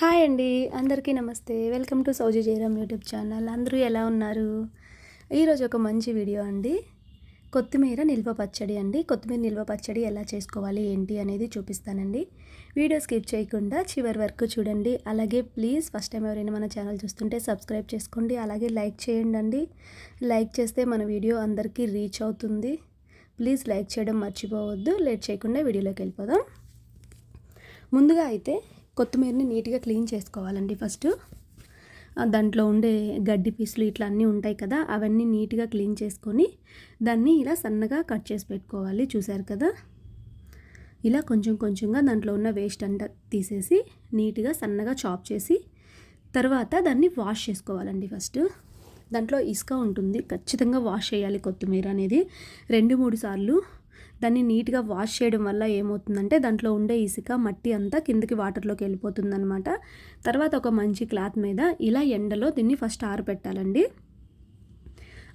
Hi అండి అందరికీ నమస్తే. వెల్కమ్ టు సౌజీ జయరామ్ యూట్యూబ్ ఛానల్. అందరూ ఎలా ఉన్నారు? ఈరోజు ఒక మంచి వీడియో అండి. కొత్తిమీర నిల్వ పచ్చడి అండి. కొత్తిమీర నిల్వ పచ్చడి ఎలా చేసుకోవాలి ఏంటి అనేది చూపిస్తానండి. వీడియో స్కిప్ చేయకుండా చివరి వరకు చూడండి. అలాగే ప్లీజ్ ఫస్ట్ టైం ఎవరైనా మన ఛానల్ చూస్తుంటే సబ్స్క్రైబ్ చేసుకోండి. అలాగే లైక్ చేయండి అండి. లైక్ చేస్తే మన వీడియో అందరికీ రీచ్ అవుతుంది. ప్లీజ్ లైక్ చేయడం మర్చిపోవద్దు. లేట్ చేయకుండా వీడియోలోకి వెళ్ళిపోదాం. ముందుగా అయితే కొత్తిమీరని నీట్గా క్లీన్ చేసుకోవాలండి ఫస్ట్. దాంట్లో ఉండే గడ్డి పీసులు ఇట్లా అన్నీ ఉంటాయి కదా అవన్నీ నీట్గా క్లీన్ చేసుకొని దాన్ని ఇలా సన్నగా కట్ చేసి పెట్టుకోవాలి చూసారు కదా? ఇలా కొంచెం కొంచెంగా దాంట్లో ఉన్న వేస్ట్ అంతా తీసేసి నీట్గా సన్నగా చాప్ చేసి తర్వాత దాన్ని వాష్ చేసుకోవాలండి ఫస్ట్. దాంట్లో ఇసుక ఉంటుంది ఖచ్చితంగా వాష్ చేయాలి కొత్తిమీర అనేది. రెండు మూడు సార్లు దాన్ని నీట్గా వాష్ చేయడం వల్ల ఏమవుతుందంటే దాంట్లో ఉండే ఇసుక మట్టి అంతా కిందకి వాటర్లోకి వెళ్ళిపోతుందనమాట తర్వాత ఒక మంచి క్లాత్ మీద ఇలా ఎండలో దీన్ని ఫస్ట్ ఆరబెట్టాలండి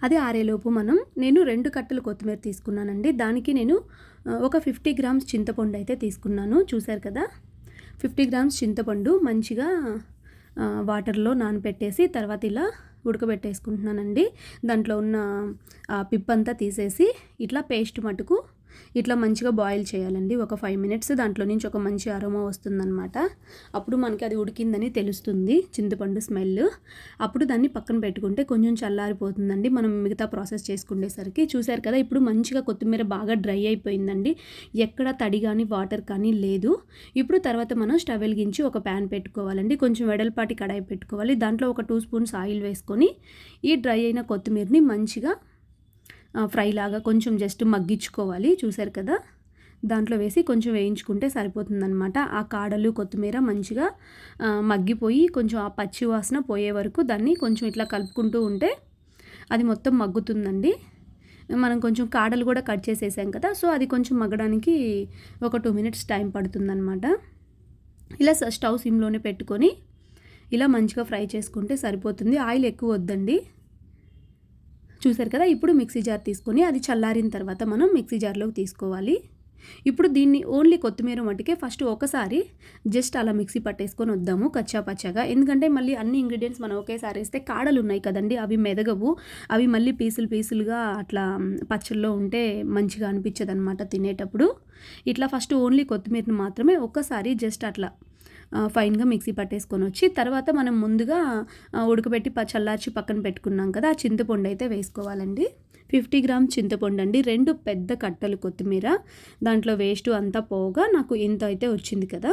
అది ఆరేలోపు మనం నేను రెండు కట్టలు కొత్తిమీర తీసుకున్నానండి. దానికి నేను ఒక ఫిఫ్టీ గ్రామ్స్ చింతపండు అయితే తీసుకున్నాను. చూశారు కదా? ఫిఫ్టీ గ్రామ్స్ చింతపండు మంచిగా వాటర్లో నానపెట్టేసి తర్వాత ఇలా ఉడకబెట్టేసుకుంటున్నానండి. దాంట్లో ఉన్న పిప్పంతా తీసేసి ఇట్లా పేస్ట్ మటుకు ఇట్లా మంచిగా బాయిల్ చేయాలండి. ఒక ఫైవ్ మినిట్స్ దాంట్లో నుంచి ఒక మంచి అరోమా వస్తుందన్నమాట. అప్పుడు మనకి అది ఉడికిందని తెలుస్తుంది చింతపండు స్మెల్. అప్పుడు దాన్ని పక్కన పెట్టుకుంటే కొంచెం చల్లారిపోతుందండి. మనం మిగతా ప్రాసెస్ చేసుకునేసరికి చూశారు కదా ఇప్పుడు మంచిగా కొత్తిమీర బాగా డ్రై అయిపోయిందండి. ఎక్కడ తడి కానీ వాటర్ కానీ లేదు. ఇప్పుడు తర్వాత మనం స్టవ్ వెలిగించి ఒక ప్యాన్ పెట్టుకోవాలండి. కొంచెం వెడల్పాటి కడాయి పెట్టుకోవాలి. దాంట్లో ఒక టూ స్పూన్స్ ఆయిల్ వేసుకొని ఈ డ్రై అయిన కొత్తిమీరని మంచిగా ఫ్రై లాగా కొంచెం జస్ట్ మగ్గించుకోవాలి చూసారు కదా? దాంట్లో వేసి కొంచెం వేయించుకుంటే సరిపోతుందనమాట ఆ కాడలు కొత్తిమీర మంచిగా మగ్గిపోయి కొంచెం ఆ పచ్చి వాసన పోయే వరకు దాన్ని కొంచెం ఇట్లా కలుపుకుంటూ ఉంటే అది మొత్తం మగ్గుతుందండి. మనం కొంచెం కాడలు కూడా కట్ చేసేసాం కదా సో అది కొంచెం మగ్గడానికి ఒక టూ మినిట్స్ టైం పడుతుందన్నమాట. ఇలా స్టవ్ సిమ్లోనే పెట్టుకొని ఇలా మంచిగా ఫ్రై చేసుకుంటే సరిపోతుంది. ఆయిల్ ఎక్కువ వద్దండి. చూసారు కదా ఇప్పుడు మిక్సీ జార్ తీసుకొని అది చల్లారిన తర్వాత మనం మిక్సీ జార్లోకి తీసుకోవాలి. ఇప్పుడు దీన్ని ఓన్లీ కొత్తిమీర మట్టుకే ఫస్ట్ ఒకసారి జస్ట్ అలా మిక్సీ పట్టేసుకొని వద్దాము కచ్చా పచ్చగా. ఎందుకంటే మళ్ళీ అన్ని ఇంగ్రీడియంట్స్ మనం ఒకేసారి వేస్తే కాడలు ఉన్నాయి కదండి అవి మెదగవు. అవి మళ్ళీ పీసులు పీసులుగా అట్లా పచ్చల్లో ఉంటే మంచిగా అనిపించదు అనమాట తినేటప్పుడు. ఇట్లా ఫస్ట్ ఓన్లీ కొత్తిమీరని మాత్రమే ఒక్కసారి జస్ట్ అట్లా ఫైన్గా మిక్సీ పట్టేసుకొని వచ్చి తర్వాత మనం ముందుగా ఉడకబెట్టి చల్లార్చి పక్కన పెట్టుకున్నాం కదా ఆ చింతపండు అయితే వేసుకోవాలండి. ఫిఫ్టీ గ్రామ్ చింతపండు అండి రెండు పెద్ద కట్టలు కొత్తిమీర దాంట్లో వేస్ట్ అంతా పోగా నాకు ఇంత అయితే వచ్చింది కదా.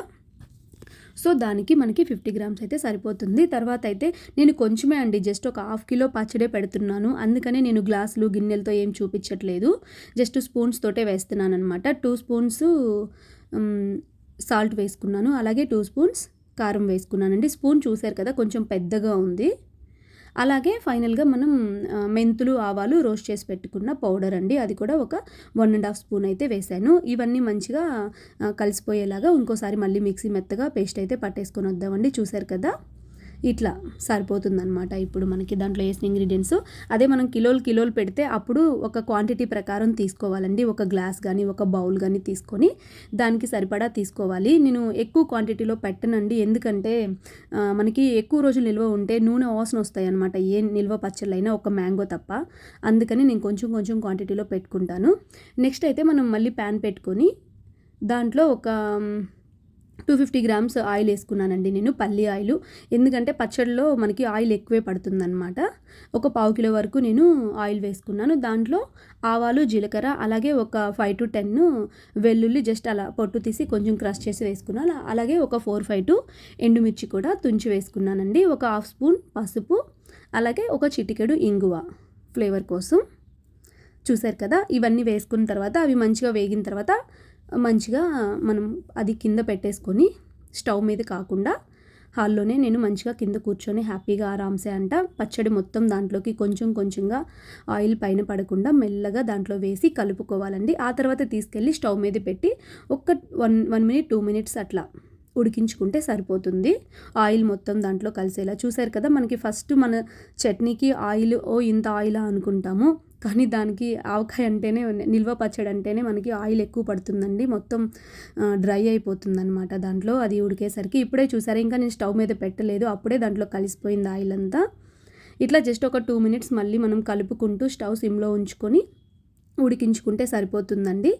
సో దానికి మనకి ఫిఫ్టీ గ్రామ్స్ అయితే సరిపోతుంది. తర్వాత అయితే నేను కొంచెమే అండి జస్ట్ ఒక హాఫ్ కిలో పచ్చడే పెడుతున్నాను. అందుకనే నేను గ్లాసులు గిన్నెలతో ఏం చూపించట్లేదు. జస్ట్ స్పూన్స్ తోటే వేస్తున్నాను అనమాట టూ స్పూన్స్ సాల్ట్ వేసుకున్నాను. అలాగే టూ స్పూన్స్ కారం వేసుకున్నానండి. స్పూన్ చూసారు కదా కొంచెం పెద్దగా ఉంది. అలాగే ఫైనల్గా మనం మెంతులు ఆవాలు రోస్ట్ చేసి పెట్టుకున్న పౌడర్ అండి. అది కూడా ఒక వన్ అండ్ హాఫ్ స్పూన్ అయితే వేసాను. ఇవన్నీ మంచిగా కలిసిపోయేలాగా ఇంకోసారి మళ్ళీ మిక్సీ మెత్తగా పేస్ట్ అయితే పట్టేసుకొని వద్దామండి. చూసారు కదా? ఇట్లా సరిపోతుందనమాట ఇప్పుడు మనకి దాంట్లో వేసిన ఇంగ్రీడియంట్స్. అదే మనం కిలోలు కిలోలు పెడితే అప్పుడు ఒక క్వాంటిటీ ప్రకారం తీసుకోవాలండి. ఒక గ్లాస్ కానీ ఒక బౌల్ కానీ తీసుకొని దానికి సరిపడా తీసుకోవాలి. నేను ఎక్కువ క్వాంటిటీలో పెట్టనండి. ఎందుకంటే మనకి ఎక్కువ రోజులు నిల్వ ఉంటే నూనె వాసన వస్తాయి అనమాట ఏ నిల్వ పచ్చళ్ళైనా ఒక మ్యాంగో తప్ప. అందుకని నేను కొంచెం కొంచెం క్వాంటిటీలో పెట్టుకుంటాను. నెక్స్ట్ అయితే మనం మళ్ళీ ప్యాన్ పెట్టుకొని దాంట్లో ఒక టూ ఫిఫ్టీ గ్రామ్స్ ఆయిల్ వేసుకున్నానండి నేను పల్లి ఆయిల్. ఎందుకంటే పచ్చడిలో మనకి ఆయిల్ ఎక్కువే పడుతుందన్నమాట. ఒక పావు కిలో వరకు నేను ఆయిల్ వేసుకున్నాను. దాంట్లో ఆవాలు జీలకర్ర అలాగే ఒక ఫైవ్ టు టెన్ వెల్లుల్లి జస్ట్ అలా పొట్టు తీసి కొంచెం క్రష్ చేసి వేసుకున్నాను. అలాగే ఒక ఫోర్ ఫైవ్ టు ఎండుమిర్చి కూడా తుంచి వేసుకున్నానండి. ఒక హాఫ్ స్పూన్ పసుపు అలాగే ఒక చిటికెడు ఇంగువ ఫ్లేవర్ కోసం. చూసారు కదా? ఇవన్నీ వేసుకున్న తర్వాత అవి మంచిగా వేగిన తర్వాత మంచిగా మనం అది కింద పెట్టేసుకొని స్టవ్ మీద కాకుండా హాల్లోనే నేను మంచిగా కింద కూర్చొని హ్యాపీగా ఆరామ్సే అంట. పచ్చడి మొత్తం దాంట్లోకి కొంచెం కొంచెంగా ఆయిల్ పైన పడకుండా మెల్లగా దాంట్లో వేసి కలుపుకోవాలండి. ఆ తర్వాత తీసుకెళ్ళి స్టవ్ మీద పెట్టి ఒక్క one one minute two minutes అట్లా ఉడికించుకుంటే సరిపోతుంది. ఆయిల్ మొత్తం దాంట్లో కలిసేలా చూసారు కదా మనకి ఫస్ట్ మన చట్నీకి ఆయిల్ ఓ ఇంత ఆయిలా అనుకుంటాము. కానీ దానికి ఆవకాయ అంటేనే నిల్వ పచ్చడి అంటేనే మనకి ఆయిల్ ఎక్కువ పడుతుందండి. మొత్తం డ్రై అయిపోతుందన్నమాట దాంట్లో. అది ఉడికేసరికి ఇప్పుడే చూసారా ఇంకా నేను స్టవ్ మీద పెట్టలేదు. అప్పుడే దాంట్లో కలిసిపోయింది ఆయిల్ అంతా. ఇట్లా జస్ట్ ఒక టూ మినిట్స్ మళ్ళీ మనం కలుపుకుంటూ స్టవ్ సిమ్లో ఉంచుకొని ఉడికించుకుంటే సరిపోతుందండి.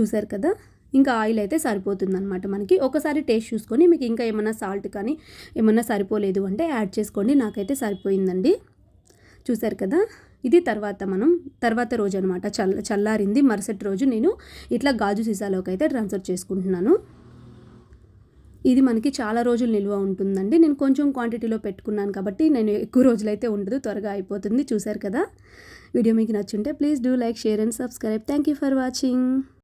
చూసారు కదా? ఇంకా ఆయిల్ అయితే సరిపోతుందన్నమాట మనకి. ఒకసారి టేస్ట్ చూసుకొని మీకు ఇంకా ఏమైనా సాల్ట్ కానీ ఏమైనా సరిపోలేదు అంటే యాడ్ చేసుకోండి. నాకైతే సరిపోయిందండి. చూసారు కదా? ఇది తర్వాత మనం తర్వాత రోజు అనమాట చల్ల చల్లారింది మరుసటి రోజు నేను ఇట్లా గాజు సీసాలోకి అయితే ట్రాన్స్ఫర్ చేసుకుంటున్నాను. ఇది మనకి చాలా రోజులు నిల్వ ఉంటుందండి. నేను కొంచెం క్వాంటిటీలో పెట్టుకున్నాను కాబట్టి నేను ఎక్కువ రోజులైతే ఉండదు. త్వరగా అయిపోతుంది. చూసారు కదా? వీడియో మీకు నచ్చుంటే please do like share and subscribe. Thank you for watching